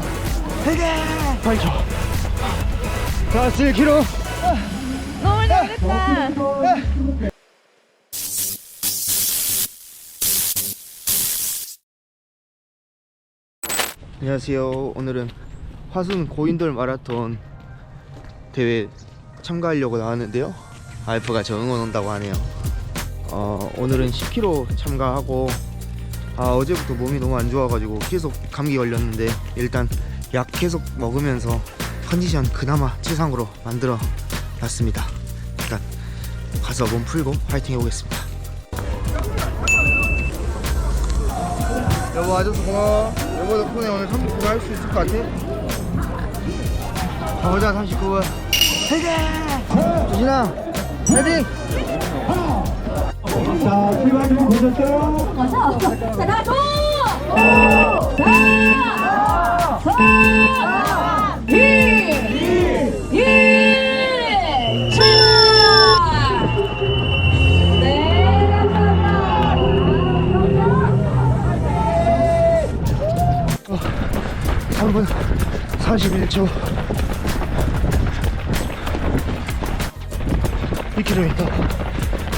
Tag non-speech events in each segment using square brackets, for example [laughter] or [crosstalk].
39분 8초 자 7km 너무 잘했다. 안녕하세요. 오늘은 화순 고인돌 마라톤 대회 참가하려고 나왔는데요. 알프가 저 응원 온다고 하네요. 어, 오늘은 10km 참가하고 아, 어제부터 몸이 너무 안 좋아가지고 계속 감기 걸렸는데 일단 약 계속 먹으면서 컨디션 그나마 최상으로 만들어 놨습니다 일단 가서 몸 풀고 파이팅 해보겠습니다 여보 와줘서 고마워 여보 덕분에 오늘 39분 할 수 있을 것 같아 가보자 39분 화이팅! 조진아 화이팅! 자, 출발 좀 보셨죠? 자, 다 줘! 오! 사! 사! 이! 이! 출발! 네, 감사합니다. 3분 41초 2km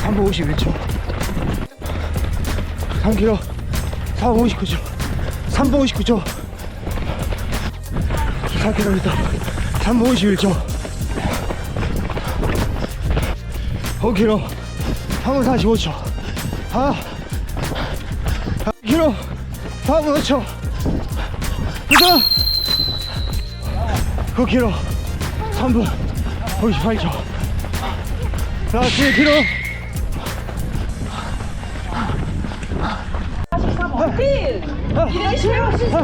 3분 51초 3km 4분 59초 3분 59초. 4km 3분 51초. 5km 3분 45초. 아 1km 4분 5초. 가자! 9km 3분 58초. 자 7km 이렇게 쉬울 수 있어.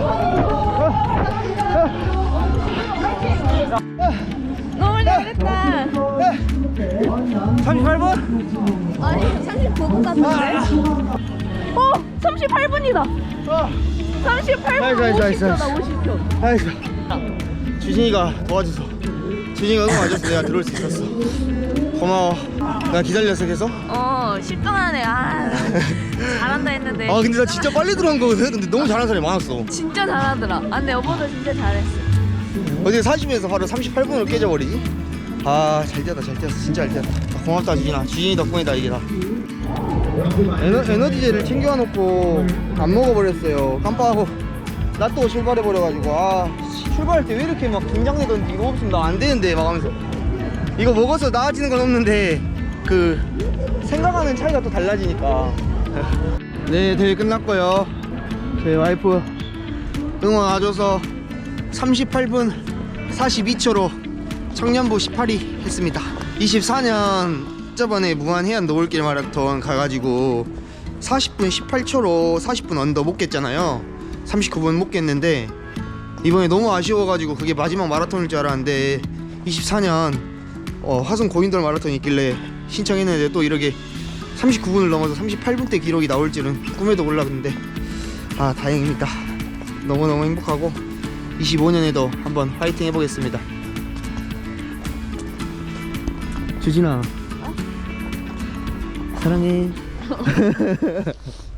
너무 잘했다. 38분 아니, 39분 같은데? 어, 38분이다. 38분 나이스, 나이스, 50초다, 나이스. 50초. 아이고 주진이가 도와줘서 주진이가 응원 와줘서 내가 들어올 수 있었어 고마워 나 기다렸어 계속 어, 10분 안에, 아, [laughs] 잘한다 했는데. 아 근데 나 진짜 빨리 들어간 거거든. 근데 너무 잘하는 사람이 많았어. 진짜 잘하더라. 아, 근데 여보도 진짜 잘했어. 어제 40에서 바로 38분으로 깨져버리지? 아 잘 뛰었다 잘 뛰었어. 진짜 잘 뛰었다. 아, 고맙다 주진아. 주진이 덕분이다 이게 다. 에너, 에너지제를 챙겨놓고 안 먹어버렸어요. 깜빡하고. 나 또 출발해버려가지고. 아 씨, 출발할 때 왜 이렇게 막 긴장되던지 이거 없으면 나 안 되는데 막 하면서. 이거 먹어서 나아지는 건 없는데. 그 생각하는 차이가 또 달라지니까 [laughs] 네 대회 끝났고요. 제 와이프 응원 와줘서 38분 42초로 청년부 18위 했습니다. 24년 저번에 무한해안 노을길 마라톤 가가지고 40분 18초로 40분 언더 못 깼잖아요. 39분 못 깼는데 이번에 너무 아쉬워가지고 그게 마지막 마라톤일 줄 알았는데 24년 어, 화성 고인돌 마라톤이 있길래 신청했는데 또 이렇게 39분을 넘어서 38분 대 기록이 나올 줄은 꿈에도 몰랐는데 아 다행입니다. 너무너무 행복하고 25년에도 한번 파이팅 해보겠습니다. 주진아. 사랑해 [laughs]